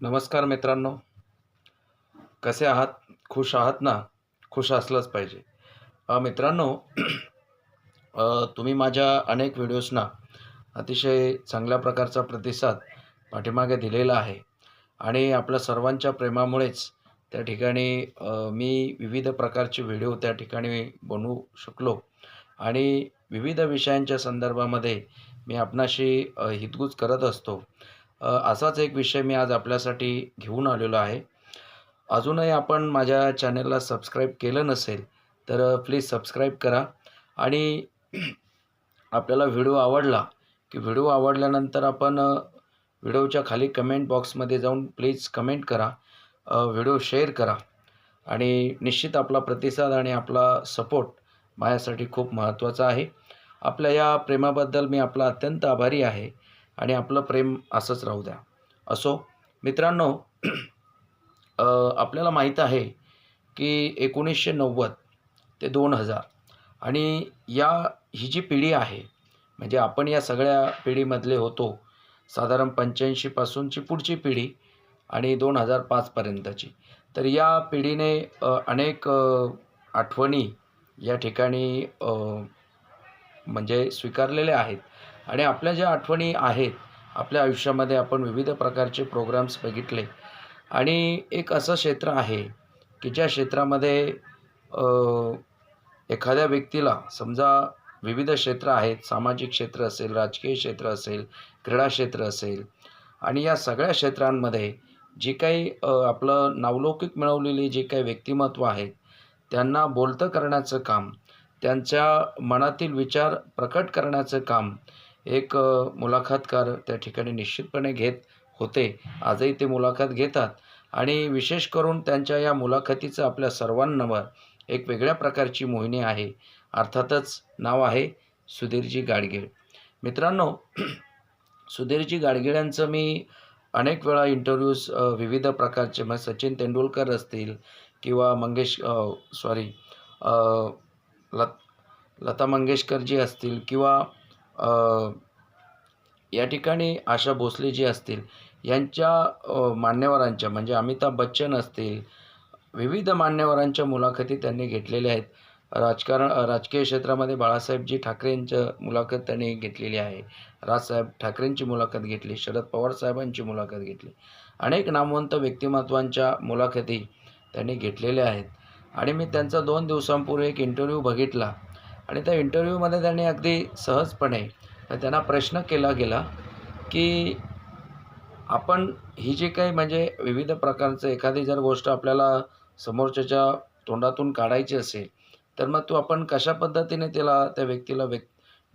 नमस्कार मित्रांनो. कसे आहात? खुश आहात ना? खुश असलंच पाहिजे. मित्रांनो तुम्ही माझ्या अनेक व्हिडिओजना अतिशय चांगल्या प्रकारचा प्रतिसाद पाठीमागे दिलेला आहे. आणि आपल्या सर्वांच्या प्रेमामुळेच त्या ठिकाणी मी विविध प्रकारचे व्हिडिओ त्या ठिकाणी बनवू शकलो. आणि विविध विषयांच्या संदर्भामध्ये मी आपणाशी हितगुज करत असतो. असाच एक विषय मी आज आपल्यासाठी घेऊन आलेलो आहे. अजूनही आपण माझ्या चॅनलला सबस्क्राईब केलं नसेल तर प्लीज सबस्क्राईब करा. आणि आपल्याला व्हिडिओ आवडला की व्हिडिओ आवडल्यानंतर आपण व्हिडिओच्या खाली कमेंट बॉक्समध्ये जाऊन प्लीज कमेंट करा व्हिडिओ शेअर करा. आणि निश्चित आपला प्रतिसाद आणि आपला सपोर्ट माझ्यासाठी खूप महत्त्वाचा आहे. आपल्या या प्रेमाबद्दल मी आपला अत्यंत आभारी आहे. आणि आपलं प्रेम असंच राहू द्या. असो मित्रांनो आपल्याला माहीत आहे की एकोणीसशे नव्वद ते दोन हजार आणि या ही जी पिढी आहे म्हणजे आपण या सगळ्या पिढीमधले होतो साधारण पंच्याऐंशीपासूनची पुढची पिढी आणि दोन हजार पाचपर्यंतची तर या पिढीने अनेक आठवणी या ठिकाणी म्हणजे स्वीकारलेल्या आहेत. आणि आपल्या ज्या आठवणी आहेत आपल्या आयुष्यामध्ये आपण विविध प्रकारचे प्रोग्राम्स बघितले. आणि एक असं क्षेत्र आहे की ज्या क्षेत्रामध्ये एखाद्या व्यक्तीला समजा विविध क्षेत्र आहेत सामाजिक क्षेत्र असेल राजकीय क्षेत्र असेल क्रीडा क्षेत्र असेल आणि या सगळ्या क्षेत्रांमध्ये जे काही आपलं नावलौकिक मिळवलेली जे काही व्यक्तिमत्व आहेत त्यांना बोलतं करण्याचं काम त्यांच्या मनातील विचार प्रकट करण्याचं काम एक मुलाखतकार त्या ठिकाणी निश्चितपणे घेत होते. आजही ते मुलाखत घेतात. आणि विशेष करून त्यांच्या या मुलाखतीचं आपल्या सर्वांवर एक वेगळ्या प्रकारची मोहिनी आहे. अर्थातच नाव आहे सुधीरजी गाडगीळ. मित्रांनो सुधीरजी गाडगिळांचं मी अनेक वेळा इंटरव्ह्यूज विविध प्रकारचे मग सचिन तेंडुलकर असतील किंवा मंगेश सॉरी लत लता मंगेशकरजी असतील किंवा या ठिकाणी आशा भोसले जी असतील यांच्या मान्यवरांच्या म्हणजे अमिताभ बच्चन असतील विविध मान्यवरांच्या मुलाखती त्यांनी घेतलेल्या आहेत. राजकारण राजकीय क्षेत्रामध्ये बाळासाहेबजी ठाकरेंचं मुलाखत त्यांनी घेतलेली आहे. राजसाहेब ठाकरेंची मुलाखत घेतली शरद पवार साहेबांची मुलाखत घेतली. अनेक नामवंत व्यक्तिमत्वांच्या मुलाखती त्यांनी घेतलेल्या आहेत. आणि मी त्यांचा दोन दिवसांपूर्वी एक इंटरव्ह्यू बघितला. आणि त्या इंटरव्ह्यूमध्ये त्यांनी अगदी सहजपणे त्यांना प्रश्न केला गेला की आपण ही जी काही म्हणजे विविध प्रकारचं एखादी जर गोष्ट आपल्याला समोरच्याच्या तोंडातून काढायची असेल तर मग तो आपण कशा पद्धतीने त्याला त्या व्यक्तीला व्यक्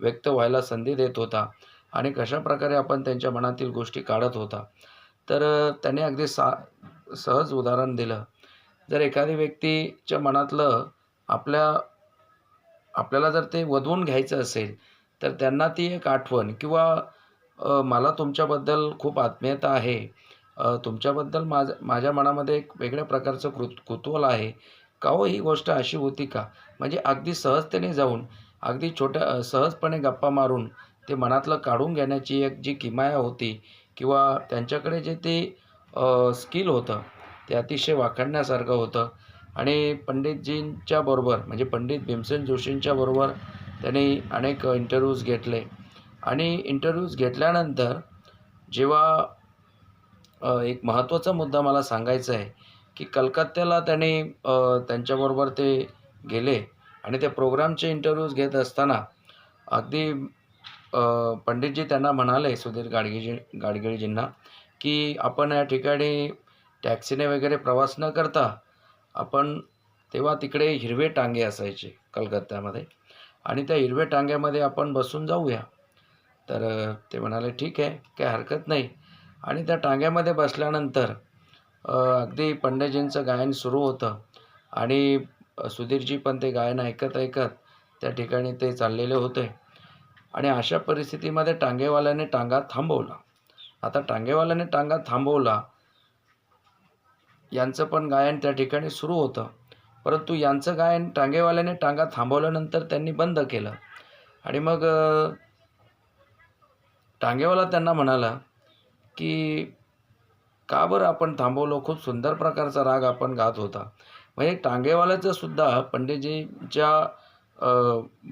व्यक्त व्हायला संधी देत होता आणि कशाप्रकारे आपण त्यांच्या मनातील गोष्टी काढत होता. तर त्याने अगदी सा सहज उदाहरण दिलं. जर एखादी व्यक्तीच्या मनातलं आपल्या आपल्याला जर ते वधवून घ्यायचं असेल तर त्यांना ती एक आठवण किंवा मला तुमच्याबद्दल खूप आत्मीयता आहे. तुमच्याबद्दल माझ माझ्या मनामध्ये एक वेगळ्या प्रकारचं कृत कुतूहल आहे. का हो ही गोष्ट अशी होती का? म्हणजे अगदी सहजतेने जाऊन अगदी छोट्या सहजपणे गप्पा मारून ते मनातलं काढून घेण्याची एक जी किमाया होती किंवा त्यांच्याकडे जे ते स्किल होतं ते अतिशय वाखाणण्यासारखं होतं. आणि पंडितजींच्या बरोबर म्हणजे पंडित भीमसेन जोशींच्या बरोबर त्यांनी अनेक इंटरव्ह्यूज घेतले. आणि इंटरव्ह्यूज घेतल्यानंतर जेव्हा एक महत्त्वाचा मुद्दा मला सांगायचा आहे की कलकत्त्याला त्यांनी त्यांच्याबरोबर ते गेले आणि त्या प्रोग्रामचे इंटरव्ह्यूज घेत असताना अगदी पंडितजी त्यांना म्हणाले सुधीर गाडगेजी गाडगिळजींना की आपण या ठिकाणी टॅक्सीने वगैरे प्रवास न करता आपण तेव्हा तिकडे हिरवे टांगे असायचे कलकत्त्यामध्ये. आणि त्या हिरव्या टांग्यामध्ये आपण बसून जाऊया. तर ते म्हणाले ठीक आहे काय हरकत नाही. आणि त्या टांग्यामध्ये बसल्यानंतर अगदी पंडितजींचं गायन सुरू होतं. आणि सुधीरजी पण ते गायन ऐकत ऐकत त्या ठिकाणी ते चाललेले होते. आणि अशा परिस्थितीमध्ये टांगेवाल्याने टांगा थांबवला. आता टांगेवाल्याने टांगा थांबवला यांचं पण गायन त्या ठिकाणी सुरू होतं. परंतु यांचं गायन टांगेवाल्याने टांगा थांबवल्यानंतर त्यांनी बंद केलं. आणि मग टांगेवाला त्यांना म्हणाला की का बरं आपण थांबवलो? खूप सुंदर प्रकारचा राग आपण गात होता. म्हणजे टांगेवाल्याचं सुद्धा पंडितजींच्या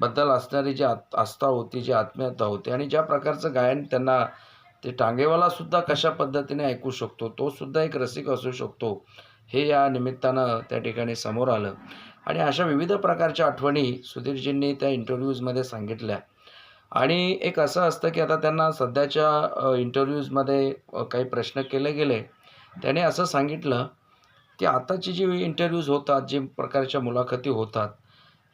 बद्दल असणारी जी आत आस्था होती जी आत्मीयता होती आणि ज्या प्रकारचं गायन त्यांना ते टांगेवाला सुद्धा कशा पद्धतीने ऐकू शकतो तो सुद्धा एक रसिक असू शकतो हे या निमित्तानं त्या ठिकाणी समोर आलं. आणि अशा विविध प्रकारच्या आठवणी सुधीरजींनी त्या इंटरव्ह्यूजमध्ये सांगितल्या. आणि एक असं असतं की आता त्यांना सध्याच्या इंटरव्ह्यूजमध्ये काही प्रश्न केले गेले. त्याने असं सांगितलं की आताची जी इंटरव्ह्यूज होतात जे प्रकारच्या मुलाखती होतात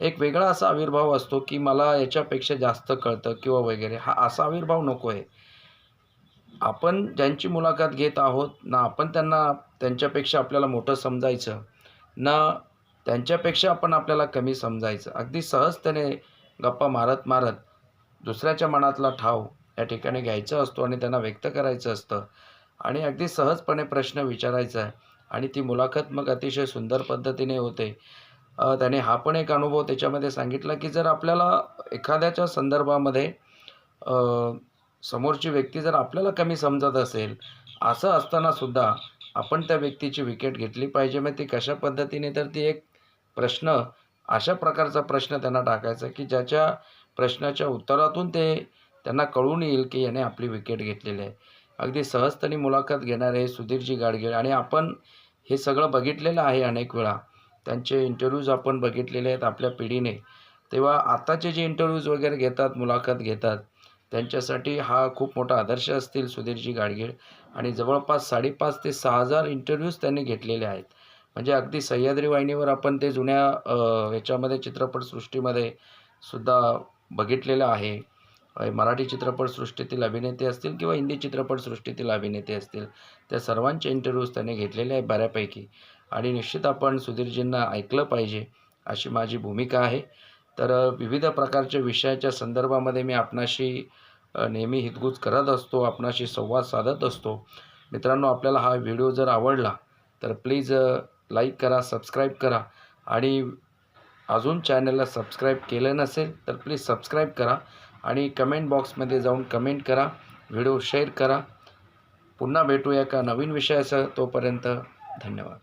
एक वेगळा असा आविर्भाव असतो की मला याच्यापेक्षा जास्त कळतं किंवा वगैरे. हा असा आविर्भाव नको आहे आपण ज्यांची मुलाखत घेत आहोत ना आपण त्यांना त्यांच्यापेक्षा आपल्याला मोठं समजायचं ना त्यांच्यापेक्षा आपण आपल्याला कमी समजायचं. अगदी सहजतेने गप्पा मारत मारत दुसऱ्याच्या मनातला ठाव या ठिकाणी घ्यायचा असतो आणि त्यांना व्यक्त करायचं असतं. आणि अगदी सहजपणे प्रश्न विचारायचा आहे. आणि ती मुलाखत मग अतिशय सुंदर पद्धतीने होते. त्याने हा पण एक अनुभव त्याच्यामध्ये सांगितला की जर आपल्याला एखाद्याच्या संदर्भामध्ये समोरची व्यक्ती जर आपल्याला कमी समजत असेल असं असताना सुद्धा आपण त्या व्यक्तीची विकेट घेतली पाहिजे. मग ती कशा पद्धतीने? तर ती एक प्रश्न अशा प्रकारचा प्रश्न त्यांना टाकायचा की ज्याच्या प्रश्नाच्या उत्तरातून ते त्यांना कळून येईल की याने आपली विकेट घेतलेली आहे. अगदी सहजतेने मुलाखत घेणारे सुधीरजी गाडगीळ. आणि आपण हे सगळं बघितलेलं आहे अनेक वेळा. त्यांचे इंटरव्ह्यूज आपण बघितलेले आहेत आपल्या पिढीने. तेव्हा आताचे जे इंटरव्ह्यूज वगैरे घेतात मुलाखत घेतात त्यांच्यासाठी हा खूप मोठा आदर्श असतील सुधीरजी गाडगीळ. आणि जवळपास साडेपाच ते सहा हजार इंटरव्ह्यूज त्यांनी घेतलेले आहेत. म्हणजे अगदी सह्याद्री वाहिनीवर आपण ते जुन्या ह्याच्यामध्ये चित्रपटसृष्टीमध्ये सुद्धा बघितलेलं आहे. मराठी चित्रपटसृष्टीतील अभिनेते असतील किंवा हिंदी चित्रपटसृष्टीतील अभिनेते असतील त्या सर्वांचे इंटरव्ह्यूज त्यांनी घेतलेले आहेत बऱ्यापैकी. आणि निश्चित आपण सुधीरजींना ऐकलं पाहिजे अशी माझी भूमिका आहे. तर विविध प्रकारच्या विषयाच्या संदर्भामध्ये मी आपणाशी नेहमी हितगुज करत असतो आपणाशी संवाद साधत असतो. मित्रांनो आपल्याला हा व्हिडिओ जर आवडला तर प्लीज लाईक करा सबस्क्राईब करा आणि अजून चॅनलला सबस्क्राईब केलं नसेल तर प्लीज सबस्क्राईब करा आणि कमेंट बॉक्समध्ये जाऊन कमेंट करा व्हिडिओ शेअर करा. पुन्हा भेटूया का नवीन विषयासह तोपर्यंत धन्यवाद.